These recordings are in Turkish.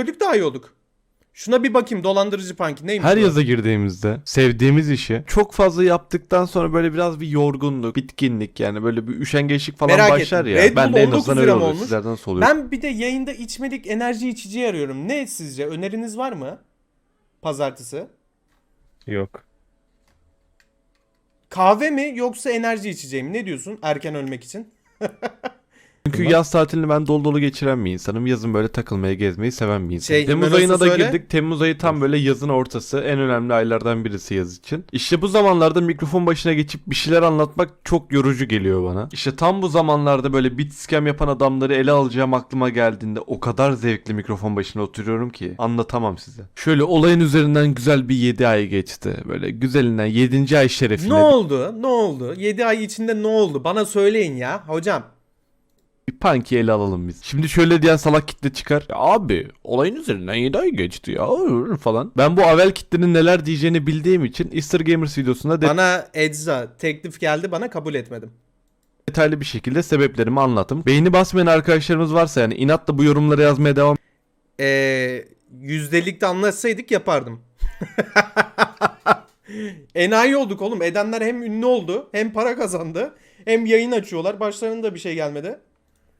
gördük daha iyi olduk. Şuna bir bakayım dolandırıcı panki neymiş Her bu? yaza girdiğimizde sevdiğimiz işi çok fazla yaptıktan sonra böyle biraz bir yorgunluk, bitkinlik yani böyle bir üşengeçlik falan Merak başlar ettim. ya. Red ben de en 19 azından öyle oluyor. olmuş? Sizlerden nasıl oluyor? Ben bir de yayında içmelik enerji içici arıyorum. Ne sizce? Öneriniz var mı? Pazartesi. Yok. Kahve mi yoksa enerji içeceğim mi? Ne diyorsun erken ölmek için? Çünkü yaz tatilini ben dolu dolu geçiren bir insanım. Yazın böyle takılmaya, gezmeyi seven bir insanım. Şey, Temmuz ayına da söyle. girdik. Temmuz ayı tam böyle yazın ortası. En önemli aylardan birisi yaz için. İşte bu zamanlarda mikrofon başına geçip bir şeyler anlatmak çok yorucu geliyor bana. İşte tam bu zamanlarda böyle bit scam yapan adamları ele alacağım aklıma geldiğinde o kadar zevkli mikrofon başına oturuyorum ki anlatamam size. Şöyle olayın üzerinden güzel bir 7 ay geçti. Böyle güzelinden 7. ay şerefine Ne oldu? Ne oldu? 7 ay içinde ne oldu? Bana söyleyin ya hocam. Bir punky ele alalım biz. Şimdi şöyle diyen salak kitle çıkar. Ya abi olayın üzerinden 7 ay geçti ya falan. Ben bu avel kitlenin neler diyeceğini bildiğim için Easter Gamers videosunda de- Bana Ecza teklif geldi bana kabul etmedim. detaylı bir şekilde sebeplerimi anlattım. Beyni basmayan arkadaşlarımız varsa yani inatla bu yorumları yazmaya devam Ee, yüzdelikte anlaşsaydık yapardım. Enayi olduk oğlum. Edenler hem ünlü oldu hem para kazandı. Hem yayın açıyorlar. Başlarında bir şey gelmedi.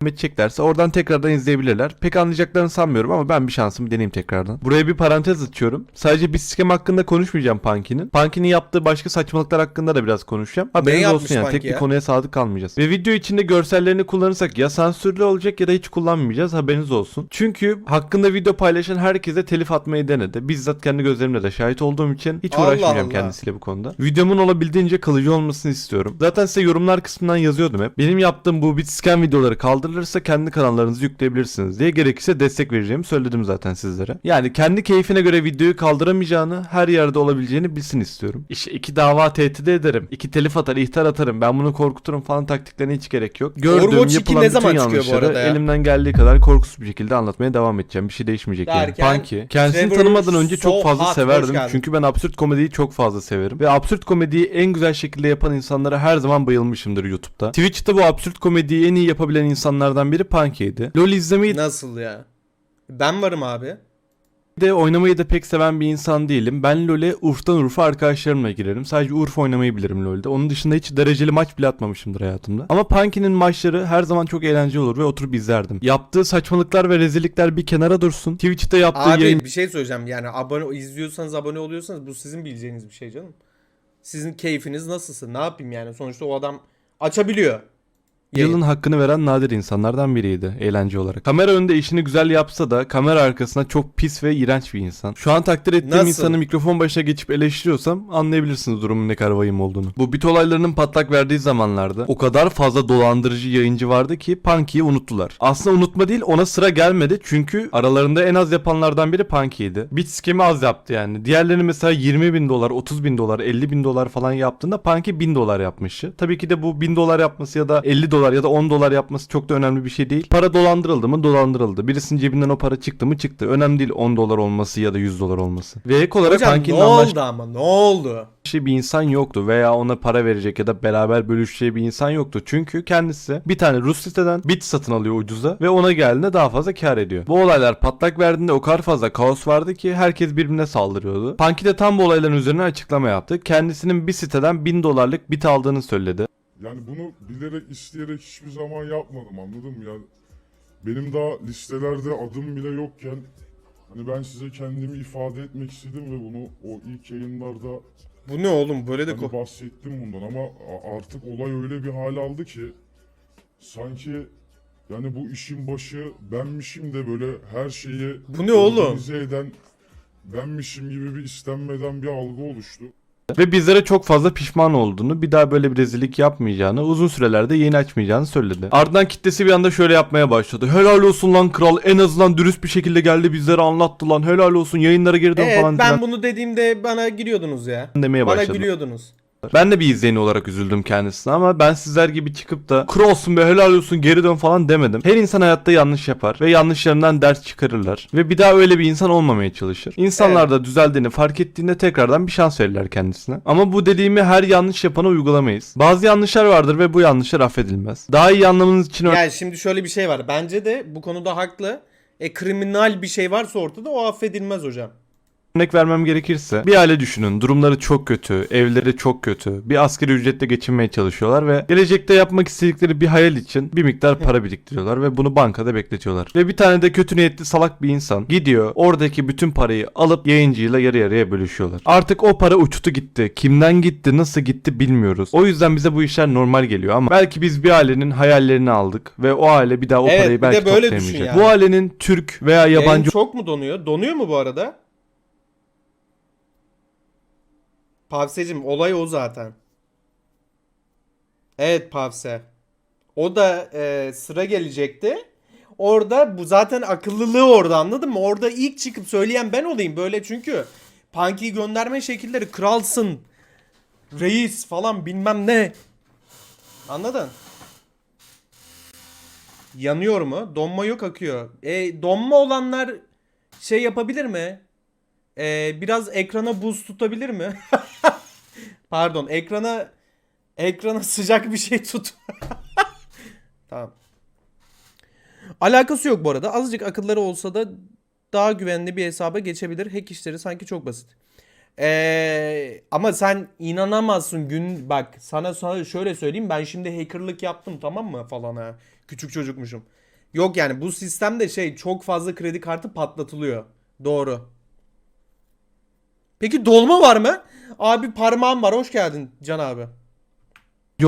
Edeceklerse oradan tekrardan izleyebilirler. Pek anlayacaklarını sanmıyorum ama ben bir şansımı deneyeyim tekrardan. Buraya bir parantez açıyorum. Sadece bir skem hakkında konuşmayacağım Punky'nin. Punky'nin yaptığı başka saçmalıklar hakkında da biraz konuşacağım. Haberiniz olsun yani tek Punky bir ya? konuya sadık kalmayacağız. Ve video içinde görsellerini kullanırsak ya sansürlü olacak ya da hiç kullanmayacağız haberiniz olsun. Çünkü hakkında video paylaşan herkese telif atmayı denedi. Bizzat kendi gözlerimle de şahit olduğum için hiç Allah uğraşmayacağım Allah. kendisiyle bu konuda. Videomun olabildiğince kalıcı olmasını istiyorum. Zaten size yorumlar kısmından yazıyordum hep. Benim yaptığım bu bit scam videoları kaldırılırsa kendi kanallarınızı yükleyebilirsiniz diye gerekirse destek vereceğimi söyledim zaten sizlere. Yani kendi keyfine göre videoyu kaldıramayacağını, her yerde olabileceğini bilsin istiyorum. İşte iki dava tehdit ederim, iki telif atar, ihtar atarım, ben bunu korkuturum falan taktiklerine hiç gerek yok. Gördüğüm, Overwatch 2 yapılan ne bütün zaman bu yanlışları elimden geldiği kadar korkusuz bir şekilde anlatmaya devam edeceğim. Bir şey değişmeyecek Derken, yani. Punky. Kendisini Trevor tanımadan önce çok So fazla Hot, severdim. Çünkü ben absürt komediyi çok fazla severim. Ve absürt komediyi en güzel şekilde yapan insanlara her zaman bayılmışımdır YouTube'da. Twitch'te bu absürt komediyi en iyi yapabilen insanlardan biri Punky'ydi. LoL izlemeyi Nasıl ya? Ben varım abi. de oynamayı da pek seven bir insan değilim. Ben LoL'e Urf'tan Urf'a arkadaşlarımla girerim. Sadece Urf oynamayı bilirim LoL'de. Onun dışında hiç dereceli maç bile atmamışımdır hayatımda. Ama Punky'nin maçları her zaman çok eğlenceli olur ve oturup izlerdim. Yaptığı saçmalıklar ve rezillikler bir kenara dursun. Twitch'te yaptığı Abi yayın bir şey söyleyeceğim. Yani abone izliyorsanız abone oluyorsanız bu sizin bileceğiniz bir şey canım. Sizin keyfiniz nasılsa ne yapayım yani sonuçta o adam açabiliyor. Yılın hakkını veren nadir insanlardan biriydi eğlence olarak. Kamera önünde işini güzel yapsa da kamera arkasında çok pis ve iğrenç bir insan. Şu an takdir ettiğim Nasıl? insanı mikrofon başına geçip eleştiriyorsam anlayabilirsiniz durumun ne kadar vahim olduğunu. Bu bit olaylarının patlak verdiği zamanlarda o kadar fazla dolandırıcı yayıncı vardı ki Punky'yi unuttular. Aslında unutma değil ona sıra gelmedi çünkü aralarında en az yapanlardan biri Punky'ydi. Bit skemi az yaptı yani. Diğerlerini mesela 20 bin dolar, 30 bin dolar, 50 bin dolar falan yaptığında Punky 1000 dolar yapmıştı. Tabii ki de bu 1000 dolar yapması ya da 50 dolar ya da 10 dolar yapması çok da önemli bir şey değil. Para dolandırıldı mı dolandırıldı. Birisinin cebinden o para çıktı mı çıktı. Önemli değil 10 dolar olması ya da 100 dolar olması. Ve ek olarak Hocam ne anlaştığı oldu ama ne oldu? bir insan yoktu veya ona para verecek ya da beraber bölüşeceği bir insan yoktu. Çünkü kendisi bir tane Rus siteden bit satın alıyor ucuza ve ona geldiğinde daha fazla kar ediyor. Bu olaylar patlak verdiğinde o kadar fazla kaos vardı ki herkes birbirine saldırıyordu. Punky de tam bu olayların üzerine açıklama yaptı. Kendisinin bir siteden 1000 dolarlık bit aldığını söyledi. Yani bunu bilerek isteyerek hiçbir zaman yapmadım anladın mı? Yani benim daha listelerde adım bile yokken hani ben size kendimi ifade etmek istedim ve bunu o ilk yayınlarda Bu ne oğlum böyle de hani ko- bahsettim bundan ama a- artık olay öyle bir hal aldı ki sanki yani bu işin başı benmişim de böyle her şeyi Bu ne oğlum? organize eden benmişim gibi bir istenmeden bir algı oluştu. Ve bizlere çok fazla pişman olduğunu, bir daha böyle bir rezillik yapmayacağını, uzun sürelerde yayın açmayacağını söyledi. Ardından kitlesi bir anda şöyle yapmaya başladı. Helal olsun lan kral en azından dürüst bir şekilde geldi bizlere anlattı lan helal olsun yayınlara dön Evet falan ben filan bunu dediğimde bana gülüyordunuz ya. demeye Bana başladı. gülüyordunuz. Ben de bir izleyeni olarak üzüldüm kendisine ama ben sizler gibi çıkıp da kralsın be helal olsun geri dön falan demedim. Her insan hayatta yanlış yapar ve yanlışlarından ders çıkarırlar ve bir daha öyle bir insan olmamaya çalışır. İnsanlar da düzeldiğini fark ettiğinde tekrardan bir şans verirler kendisine. Ama bu dediğimi her yanlış yapana uygulamayız. Bazı yanlışlar vardır ve bu yanlışlar affedilmez. Daha iyi anlamanız için Yani şimdi şöyle bir şey var. Bence de bu konuda haklı. E kriminal bir şey varsa ortada o affedilmez hocam. Örnek vermem gerekirse bir aile düşünün durumları çok kötü, evleri çok kötü. Bir asgari ücretle geçinmeye çalışıyorlar ve gelecekte yapmak istedikleri bir hayal için bir miktar para biriktiriyorlar ve bunu bankada bekletiyorlar. Ve bir tane de kötü niyetli salak bir insan gidiyor oradaki bütün parayı alıp yayıncıyla yarı yarıya bölüşüyorlar. Artık o para uçtu gitti. Kimden gitti, nasıl gitti bilmiyoruz. O yüzden bize bu işler normal geliyor ama belki biz bir ailenin hayallerini aldık ve o aile bir daha o Evet, parayı bir de belki böyle düşün toplayamayacak. yani. Bu ailenin Türk veya Yayın yabancı çok mu donuyor? Donuyor mu bu arada? Pavsecim olay o zaten. Evet Pavse. O da e, sıra gelecekti. Orada bu zaten akıllılığı orada anladın mı? Orada ilk çıkıp söyleyen ben olayım böyle çünkü Punky'yi gönderme şekilleri kralsın. Reis falan bilmem ne. Anladın? Yanıyor mu? Donma yok akıyor. E, donma olanlar şey yapabilir mi? E, biraz ekrana buz tutabilir mi? Pardon ekrana ekrana sıcak bir şey tut. tamam. Alakası yok bu arada. Azıcık akılları olsa da daha güvenli bir hesaba geçebilir. Hack işleri sanki çok basit. Ee, ama sen inanamazsın gün bak sana sana şöyle söyleyeyim ben şimdi hackerlık yaptım tamam mı falan ha küçük çocukmuşum. Yok yani bu sistemde şey çok fazla kredi kartı patlatılıyor. Doğru. Peki dolma var mı? Abi parmağım var hoş geldin Can abi.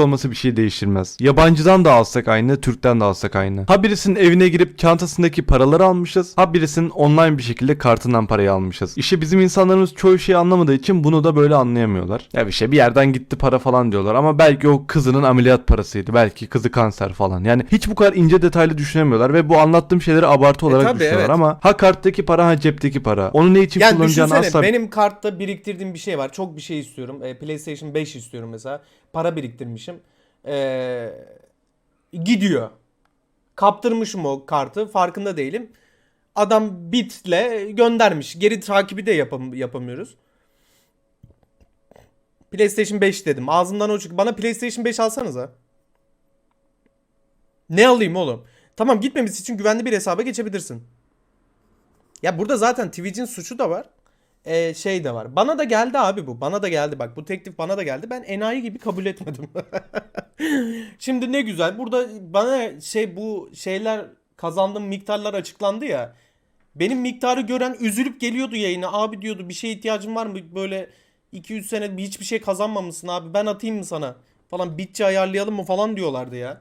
Olması bir şey değiştirmez. Yabancıdan da alsak aynı, Türk'ten de alsak aynı. Ha birisinin evine girip çantasındaki paraları almışız, ha birisinin online bir şekilde kartından parayı almışız. İşte bizim insanlarımız çoğu şeyi anlamadığı için bunu da böyle anlayamıyorlar. Ya bir şey bir yerden gitti para falan diyorlar ama belki o kızının ameliyat parasıydı. Belki kızı kanser falan. Yani hiç bu kadar ince detaylı düşünemiyorlar ve bu anlattığım şeyleri abartı olarak tabii, düşünüyorlar evet. ama ha karttaki para ha cepteki para. Onu ne için Yani kullanacağını asla benim kartta biriktirdiğim bir şey var. Çok bir şey istiyorum. E, PlayStation 5 istiyorum mesela. Para biriktirmişim. E, gidiyor. Kaptırmışım o kartı. Farkında değilim. Adam bitle göndermiş. Geri takibi de yapam yapamıyoruz. PlayStation 5 dedim. Ağzımdan o çıktı. Bana PlayStation 5 alsanıza. Ne alayım oğlum? Tamam gitmemesi için güvenli bir hesaba geçebilirsin. Ya burada zaten Twitch'in suçu da var. Ee, şey de var. Bana da geldi abi bu. Bana da geldi bak. Bu teklif bana da geldi. Ben enayi gibi kabul etmedim. Şimdi ne güzel. Burada bana şey bu şeyler kazandığım miktarlar açıklandı ya. Benim miktarı gören üzülüp geliyordu yayına. Abi diyordu bir şeye ihtiyacın var mı? Böyle 200 sene bir hiçbir şey kazanmamışsın abi. Ben atayım mı sana? Falan bitçi ayarlayalım mı falan diyorlardı ya.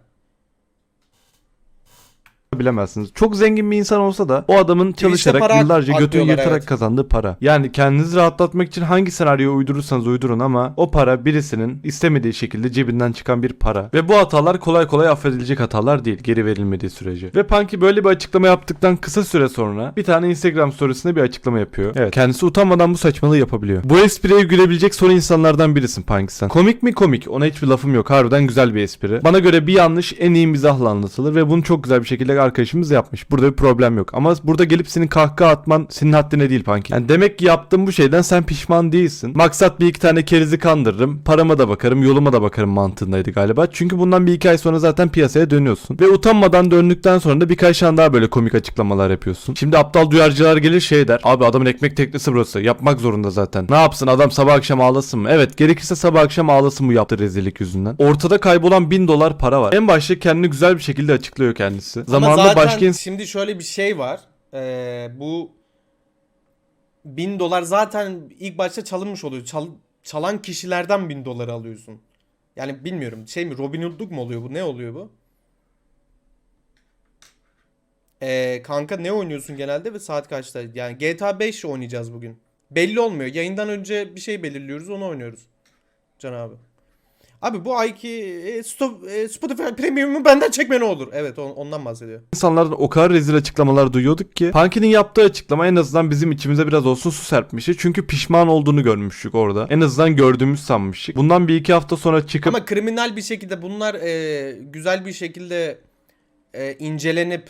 Bilemezsiniz. Çok zengin bir insan olsa da o adamın çalışarak para yıllarca götünü atlıyorlar, yırtarak evet. kazandığı para. Yani kendinizi rahatlatmak için hangi senaryoyu uydurursanız uydurun ama o para birisinin istemediği şekilde cebinden çıkan bir para. Ve bu hatalar kolay kolay affedilecek hatalar değil geri verilmediği sürece. Ve Punky böyle bir açıklama yaptıktan kısa süre sonra bir tane Instagram storiesinde bir açıklama yapıyor. Evet kendisi utanmadan bu saçmalığı yapabiliyor. Bu espriye gülebilecek son insanlardan birisin Punky sen. Komik mi komik ona hiçbir lafım yok harbiden güzel bir espri. Bana göre bir yanlış en iyi mizahla anlatılır ve bunu çok güzel bir şekilde arkadaşımız yapmış. Burada bir problem yok. Ama burada gelip senin kahkaha atman senin haddine değil Punky. Yani demek ki yaptığın bu şeyden sen pişman değilsin. Maksat bir iki tane kerizi kandırırım. Parama da bakarım, yoluma da bakarım mantığındaydı galiba. Çünkü bundan bir iki ay sonra zaten piyasaya dönüyorsun. Ve utanmadan döndükten sonra da birkaç tane daha böyle komik açıklamalar yapıyorsun. Şimdi aptal duyarcılar gelir şey der. Abi adamın ekmek teknesi burası. Yapmak zorunda zaten. Ne yapsın adam sabah akşam ağlasın mı? Evet gerekirse sabah akşam ağlasın bu yaptığı rezillik yüzünden. Ortada kaybolan bin dolar para var. En başta kendini güzel bir şekilde açıklıyor kendisi. Ama Zamanında zaten başka şimdi şöyle bir şey var. Ee, bu bin dolar zaten ilk başta çalınmış oluyor. Çal- çalan kişilerden bin dolar alıyorsun. Yani bilmiyorum şey mi Robin Hood'luk mu oluyor bu? Ne oluyor bu? Ee, kanka ne oynuyorsun genelde ve saat kaçta? Yani GTA 5 oynayacağız bugün. Belli olmuyor. Yayından önce bir şey belirliyoruz onu oynuyoruz. Can abi. Abi bu ayki e, e, Spotify Premium'u benden çekme ne olur. Evet on- ondan bahsediyor. insanlardan o kadar rezil açıklamalar duyuyorduk ki Punky'nin yaptığı açıklama en azından bizim içimize biraz olsun su serpmişti. Çünkü pişman olduğunu görmüştük orada. En azından gördüğümüz sanmıştık. Bundan bir iki hafta sonra çıkıp Ama kriminal bir şekilde bunlar e, güzel bir şekilde e, incelenip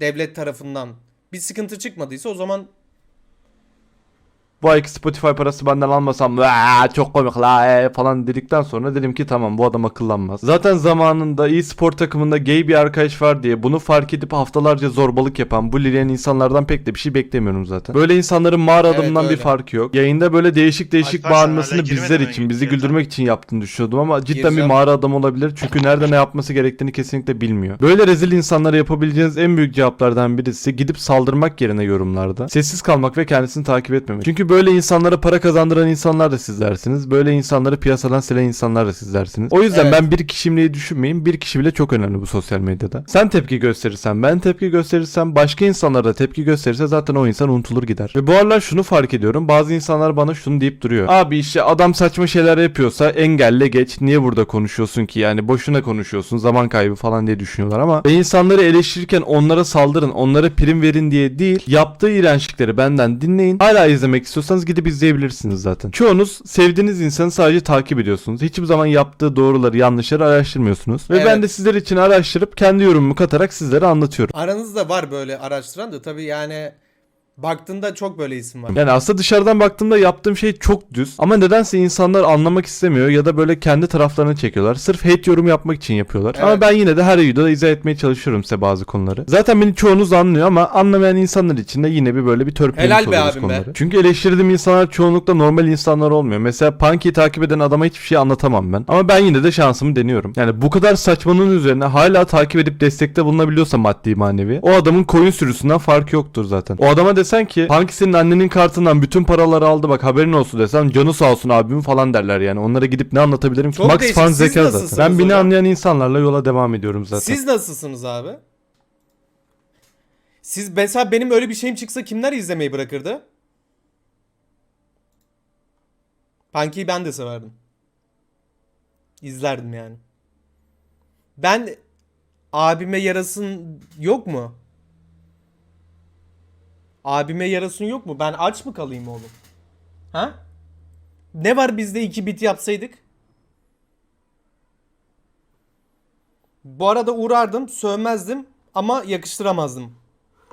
devlet tarafından bir sıkıntı çıkmadıysa o zaman bu ayki Spotify parası benden almasam "Vaa, çok komik la ee" falan dedikten sonra dedim ki tamam bu adam akıllanmaz. Zaten zamanında iyi spor takımında gay bir arkadaş var diye bunu fark edip haftalarca zorbalık yapan bu lileyen insanlardan pek de bir şey beklemiyorum zaten. Böyle insanların mağara Evet, adamından bir öyle. farkı yok. Yayında böyle değişik değişik Alper, sen bağırmasını bizler için bizi güldürmek için yaptığını düşünüyordum ama cidden bir Gireceğim. mağara adam olabilir. Çünkü nerede ne yapması gerektiğini kesinlikle bilmiyor. Böyle rezil insanlara yapabileceğiniz en büyük cevaplardan birisi gidip saldırmak yerine yorumlarda sessiz kalmak ve kendisini takip etmemek. Çünkü böyle insanlara para kazandıran insanlar da sizlersiniz. Böyle insanları piyasadan silen insanlar da sizlersiniz. O yüzden Evet. ben bir kişimliği düşünmeyin. Bir kişi bile çok önemli bu sosyal medyada. Sen tepki gösterirsen, ben tepki gösterirsem, başka insanlar da tepki gösterirse zaten o insan unutulur gider. Ve bu aralar şunu fark ediyorum. Bazı insanlar bana şunu deyip duruyor. Abi işte adam saçma şeyler yapıyorsa engelle geç. Niye burada konuşuyorsun ki? Yani boşuna konuşuyorsun. Zaman kaybı falan diye düşünüyorlar ama ve insanları eleştirirken onlara saldırın, onlara prim verin diye değil. Yaptığı iğrençlikleri benden dinleyin. Hala izlemek istiyorsanız gidip izleyebilirsiniz zaten. Çoğunuz sevdiğiniz insanı sadece takip ediyorsunuz. Hiçbir zaman yaptığı doğruları, yanlışları araştırmıyorsunuz. Ve ben Evet. de sizler için araştırıp kendi yorumumu katarak sizlere anlatıyorum. Aranızda var böyle araştıran da tabii yani baktığında çok böyle isim var. Yani aslında dışarıdan baktığımda yaptığım şey çok düz. Ama nedense insanlar anlamak istemiyor ya da böyle kendi taraflarını çekiyorlar. Sırf hate yorum yapmak için yapıyorlar. Evet. Ama ben yine de her videoda izah etmeye çalışıyorum size bazı konuları. Zaten beni çoğunuz anlıyor ama anlamayan insanlar için de yine bir böyle bir törpülemiş oluyoruz abim be. konuları. Çünkü eleştirdiğim insanlar çoğunlukla normal insanlar olmuyor. Mesela Punky'yi takip eden adama hiçbir şey anlatamam ben. Ama ben yine de şansımı deniyorum. Yani bu kadar saçmanın üzerine hala takip edip destekte bulunabiliyorsa maddi manevi o adamın koyun sürüsünden farkı yoktur zaten. O adama desen ki Punky senin annenin kartından bütün paraları aldı bak haberin olsun desem canı sağ olsun abim falan derler yani. Onlara gidip ne anlatabilirim ki? Çok Max değişik. fan Siz zeka nasılsınız zaten. Ben beni hocam? anlayan insanlarla yola devam ediyorum zaten. Siz nasılsınız abi? Siz mesela benim öyle bir şeyim çıksa kimler izlemeyi bırakırdı? Punky'yi ben de severdim. İzlerdim yani. Ben abime yarasın yok mu? Abime yarasın yok mu? Ben aç mı kalayım oğlum? Ha? Ne var bizde iki bit yapsaydık? Bu arada uğrardım, sövmezdim ama yakıştıramazdım.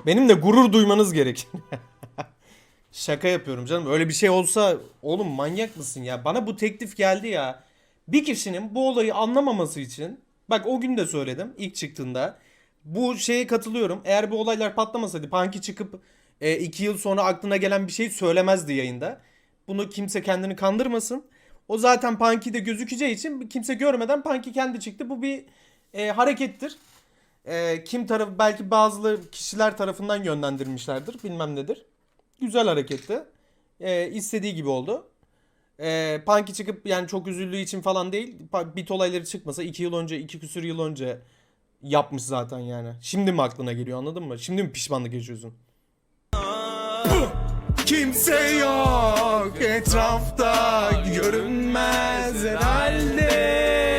Benim de gurur duymanız gerek. Şaka yapıyorum canım. Öyle bir şey olsa oğlum manyak mısın ya? Bana bu teklif geldi ya. Bir kişinin bu olayı anlamaması için bak o gün de söyledim ilk çıktığında. Bu şeye katılıyorum. Eğer bu olaylar patlamasaydı Punky çıkıp e, iki yıl sonra aklına gelen bir şey söylemezdi yayında. Bunu kimse kendini kandırmasın. O zaten Punky'de gözükeceği için kimse görmeden Punky kendi çıktı. Bu bir e, harekettir. E, kim tarafı belki bazı kişiler tarafından yönlendirilmişlerdir. Bilmem nedir. Güzel hareketti. E, istediği gibi oldu. E, Punky çıkıp yani çok üzüldüğü için falan değil. Bit olayları çıkmasa 2 yıl önce, 2 küsür yıl önce yapmış zaten yani. Şimdi mi aklına geliyor anladın mı? Şimdi mi pişmanlık yaşıyorsun? Kimse yok etrafta görünmez herhalde.